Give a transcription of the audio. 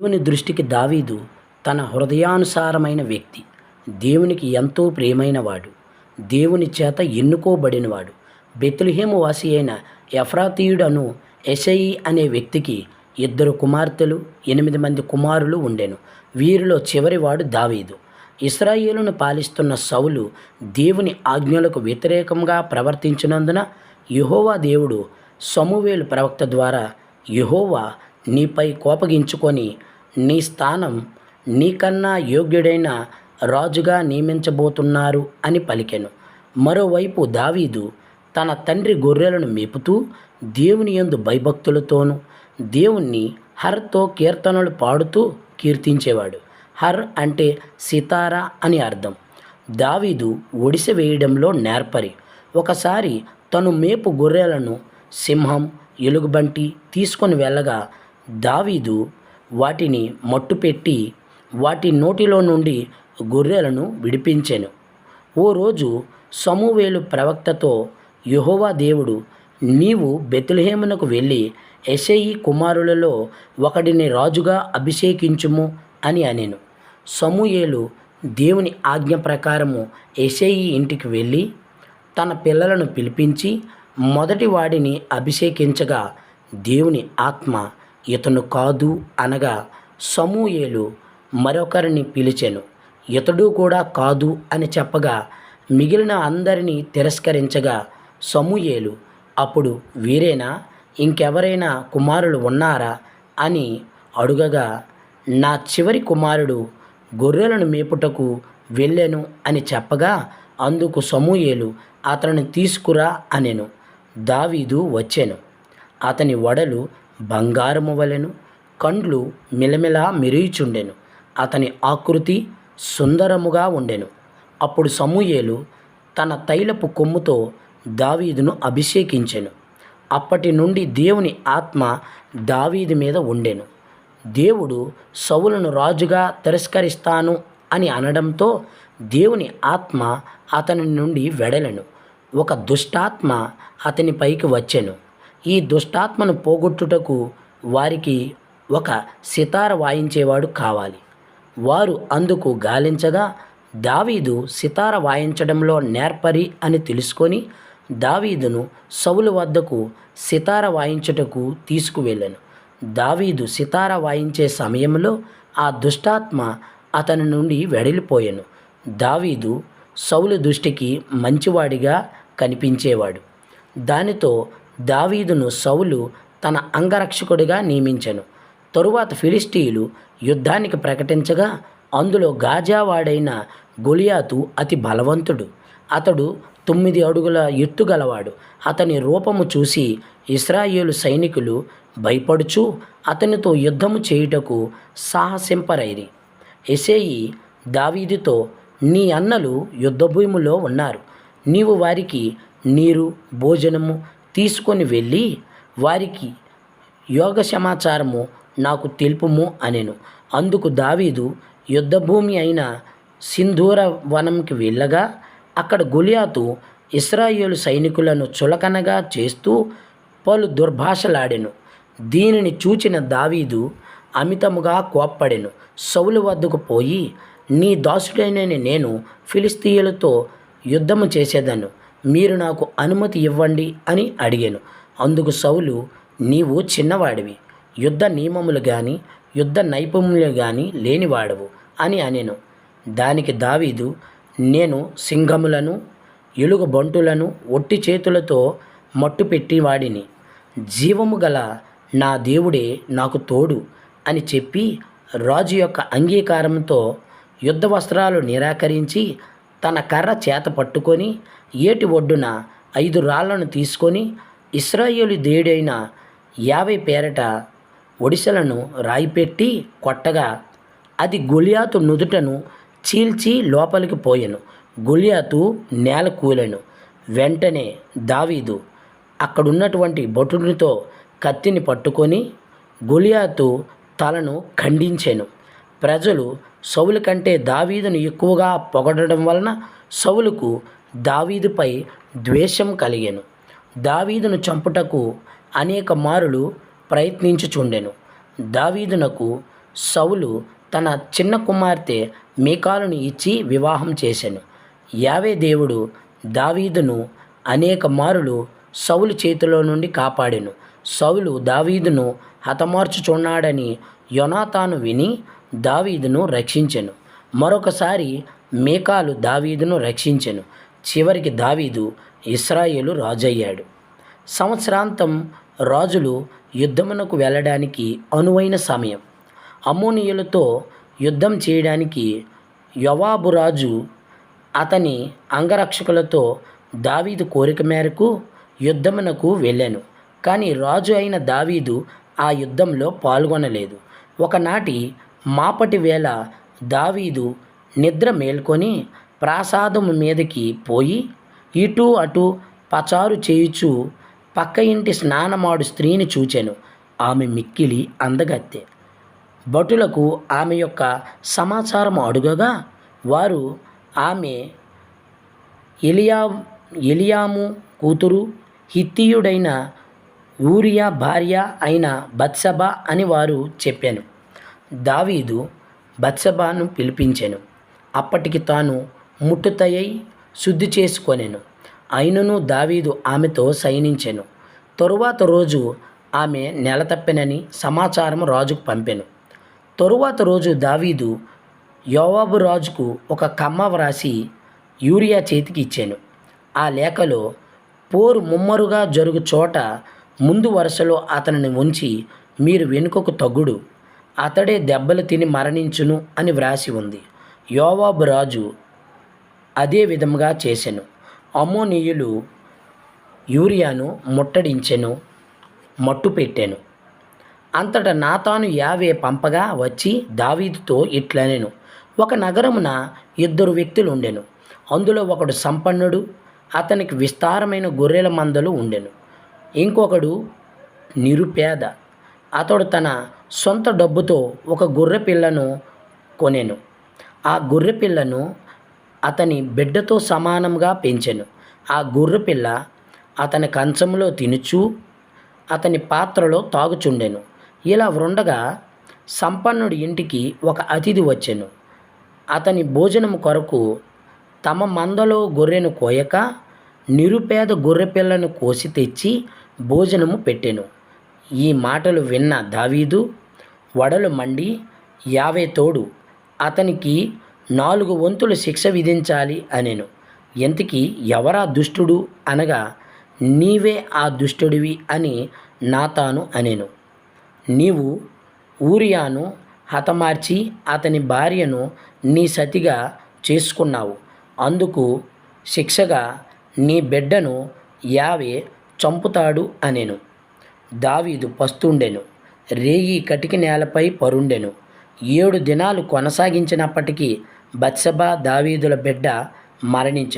దేవుని దృష్టికి దావీదు తన హృదయానుసారమైన వ్యక్తి. దేవునికి ఎంతో ప్రియమైనవాడు. దేవుని చేత ఎన్నుకోబడినవాడు. బెత్లెహేము వాసి అయిన ఎఫ్రాతీయుడను ఎసయి అనే వ్యక్తికి ఇద్దరు కుమార్తెలు ఎనిమిది మంది కుమారులు ఉండెను. వీరిలో చివరివాడు దావీదు. ఇస్రాయేలును పాలిస్తున్న సౌలు దేవుని ఆజ్ఞలకు వ్యతిరేకంగా ప్రవర్తించినందున యహోవా దేవుడు సమూవేలు ప్రవక్త ద్వారా యహోవా నీపై కోపగించుకొని నీ స్థానం నీకన్నా యోగ్యుడైన రాజుగా నియమించబోతున్నారు అని పలికెను. మరోవైపు దావీదు తన తండ్రి గొర్రెలను మేపుతూ దేవుని యందు భయభక్తులతోనూ దేవుణ్ణి హర్తో కీర్తనలు పాడుతూ కీర్తించేవాడు. హర్ అంటే సితారా అని అర్థం. దావీదు ఒడిసె వేయడంలో నేర్పరి. ఒకసారి తను మేపు గొర్రెలను సింహం ఎలుగుబంటి తీసుకొని వెళ్ళగా దావీదు వాటిని మట్టుపెట్టి వాటి నోటిలో నుండి గొర్రెలను విడిపించెను. ఓ రోజు సమూవేలు ప్రవక్తతో యహోవా దేవుడు నీవు బెతులహేమునకు వెళ్ళి ఎషయి కుమారులలో ఒకడిని రాజుగా అభిషేకించుము అని అనెను. సమూయేలు దేవుని ఆజ్ఞ ప్రకారము ఎషయి ఇంటికి వెళ్ళి తన పిల్లలను పిలిపించి మొదటి వాడిని అభిషేకించగా దేవుని ఆత్మ ఇతను కాదు అనగా సమూయేలు మరొకరిని పిలిచెను. ఇతడు కూడా కాదు అని చెప్పగా మిగిలిన అందరినీ తిరస్కరించగా సమూయేలు అప్పుడు వీరేనా? ఇంకెవరైనా కుమారులు ఉన్నారా? అని అడుగగా నా చివరి కుమారుడు గొర్రెలను మేపుటకు వెళ్ళాను అని చెప్పగా అందుకు సమూయేలు అతనిని తీసుకురా అనెను. దావీదు వచ్చాను. అతని వడలు బంగారము వలెను కండ్లు మిలమిలా మెరియుచుండెను. అతని ఆకృతి సుందరముగా ఉండెను. అప్పుడు సమూయేలు తన తైలపు కొమ్ముతో దావీదును అభిషేకించెను. అప్పటి నుండి దేవుని ఆత్మ దావీదు మీద ఉండెను. దేవుడు సౌలును రాజుగా తిరస్కరిస్తాను అని అనడంతో దేవుని ఆత్మ అతని నుండి వెడలెను. ఒక దుష్టాత్మ అతని పైకి వచ్చెను. ఈ దుష్టాత్మను పోగొట్టుటకు వారికి ఒక సితార వాయించేవాడు కావాలి. వారు అందుకు గాలించగా దావీదు సితార వాయించడంలో నేర్పరి అని తెలుసుకొని దావీదును సౌలు వద్దకు సితార వాయించుటకు తీసుకువెళ్ళాను. దావీదు సితార వాయించే సమయంలో ఆ దుష్టాత్మ అతని నుండి వెడలిపోయాను. దావీదు సౌలు దృష్టికి మంచివాడిగా కనిపించేవాడు. దానితో దావీదును సౌలు తన అంగరక్షకుడిగా నియమించెను. తరువాత ఫిలిస్టీయులు యుద్ధానికి ప్రకటించగా అందులో గాజావాడైన గొలియాతు అతి బలవంతుడు. అతడు తొమ్మిది అడుగుల ఎత్తు గలవాడు. అతని రూపము చూసి ఇస్రాయేలు సైనికులు భయపడుచు అతనితో యుద్ధము చేయుటకు సాహసింపరైరి. ఎసేయి దావీదుతో నీ అన్నలు యుద్ధభూమిలో ఉన్నారు. నీవు వారికి నీరు భోజనము తీసుకొని వెళ్ళి వారికి యోగ సమాచారము నాకు తెలుపుము అనెను. అందుకు దావీదు యుద్ధభూమి అయిన సింధూర వనంకి వెళ్ళగా అక్కడ గొలియాతు ఇస్రాయేలు సైనికులను చులకనగా చేస్తూ పలు దుర్భాషలాడెను. దీనిని చూచిన దావీదు అమితముగా కోప్పడెను. సౌలు వద్దకు పోయి నీ దాసుడైన నేను ఫిలిస్తీయులతో యుద్ధము చేసేదను. మీరు నాకు అనుమతి ఇవ్వండి అని అడిగాను. అందుకు సౌలు నీవు చిన్నవాడివి. యుద్ధ నియమములు కానీ యుద్ధ నైపుణ్యములు కానీ లేనివాడవు అని అనెను. దానికి దావీదు నేను సింహములను ఎలుగు బంటులను ఒట్టి చేతులతో మట్టు పెట్టివాడిని జీవము గల నా దేవుడే నాకు తోడు అని చెప్పి రాజు యొక్క అంగీకారంతో యుద్ధ వస్త్రాలు నిరాకరించి తన కర్ర చేత పట్టుకొని ఏటి ఒడ్డున ఐదు రాళ్ళను తీసుకొని ఇస్రాయేలు దేవుడైన యాభై పేరట ఒడిసెలను రాయిపెట్టి కొట్టగా అది గొలియాతు నుదుటను చీల్చి లోపలికి పోయెను. గొలియాతు నేల కూలెను. వెంటనే దావీదు అక్కడున్నటువంటి భటునితో కత్తిని పట్టుకొని గొలియాతు తలను ఖండించెను. ప్రజలు సౌలు కంటే దావీదును ఎక్కువగా పొగడడం వలన సౌలుకు దావీదుపై ద్వేషం కలిగెను. దావీదును చంపుటకు అనేక మారులు ప్రయత్నించుచుండెను. దావీదునకు సౌలు తన చిన్న కుమార్తె మీకాలను ఇచ్చి వివాహం చేశాను యావే దేవుడు దావీదును అనేక మారులు సౌలు చేతిలో నుండి కాపాడెను. సౌలు దావీదును హతమార్చుచున్నాడని యొనాతాను విని దావీదును రక్షించెను. మరొకసారి మేకాలు దావీదును రక్షించెను. చివరికి దావీదు ఇస్రాయేలు రాజయ్యాడు. సంవత్సరాంతం రాజులు యుద్ధమునకు వెళ్ళడానికి అనువైన సమయం. అమోనియులతో యుద్ధం చేయడానికి యవాబు రాజు అతని అంగరక్షకులతో దావీదు కోరిక మేరకు యుద్ధమునకు వెళ్ళాను. కానీ రాజు అయిన దావీదు ఆ యుద్ధంలో పాల్గొనలేదు. ఒకనాటి మాపటి వేళ దావీదు నిద్ర మేల్కొని ప్రాసాదము మీదకి పోయి ఇటు అటు పచారు చేయుచు పక్క ఇంటి స్నానమాడు స్త్రీని చూచెను. ఆమె మిక్కిలి అందగత్తె. భటులకు ఆమె యొక్క సమాచారం అడుగగా వారు ఆమె ఎలియా ఎలియాము కూతురు హిత్తియుడైన ఊరియా భార్య అయిన బత్సబ అని వారు చెప్పాను. దావీదు బత్సబాను పిలిపించాను. అప్పటికి తాను ముట్టుతయ్యై శుద్ధి చేసుకొనెను. అయినను దావీదు ఆమెతో శయనించెను తరువాత రోజు ఆమె నెల తప్పెనని సమాచారం రాజుకు పంపెను. తరువాత రోజు దావీదు యోవాబు రాజుకు ఒక కమ్మ వ్రాసి యూరియా చేతికి ఇచ్చాను. ఆ లేఖలో పోరు ముమ్మరుగా జరుగు చోట ముందు వరుసలో అతనిని ఉంచి మీరు వెనుకకు తగ్గుడు అతడే దెబ్బలు తిని మరణించును అని వ్రాసి ఉంది. యోవాబు రాజు అదే విధముగా చేసెను. అమ్మోనీయులు యూరియాను ముట్టడించెను మట్టు పెట్టాను. అంతటా నాతాను యావే పంపగా వచ్చి దావీదుతో ఇట్లనెను. ఒక నగరమున ఇద్దరు వ్యక్తులు ఉండెను అందులో ఒకడు సంపన్నుడు అతనికి విస్తారమైన గొర్రెల మందలు ఉండెను. ఇంకొకడు నిరుపేద అతడు తన సొంత డబ్బుతో ఒక గొర్రె పిల్లను కొనెను. ఆ గొర్రె పిల్లను అతని బిడ్డతో సమానంగా పెంచెను. ఆ గొర్రెపిల్ల అతని కంచంలో తినుచు అతని పాత్రలో తాగుచుండెను. ఇలా ఉండగా సంపన్నుడి ఇంటికి ఒక అతిథి వచ్చెను. అతని భోజనం కొరకు తమ మందలో గొర్రెను కోయక నిరుపేద గొర్రెపిల్లను కోసి తెచ్చి భోజనము పెట్టెను. ఈ మాటలు విన్న దావీదు వడలు మండి యావే తోడు. అతనికి నాలుగు వంతులు శిక్ష విధించాలి అనెను. ఎంతకీ ఎవరా దుష్టుడు అనగా నీవే ఆ దుష్టుడివి అని నాతాను అనెను. నీవు ఊరియాను హతమార్చి అతని భార్యను నీ సతిగా చేసుకున్నావు. అందుకు శిక్షగా నీ బిడ్డను యావే చంపుతాడు అనెను. దావీదు పస్తుండెను. రేయి కటిక నేలపై పరుండెను. ఏడు దినాలు కొనసాగించినప్పటికీ బత్సబా దావీదుల బిడ్డ మరణించెను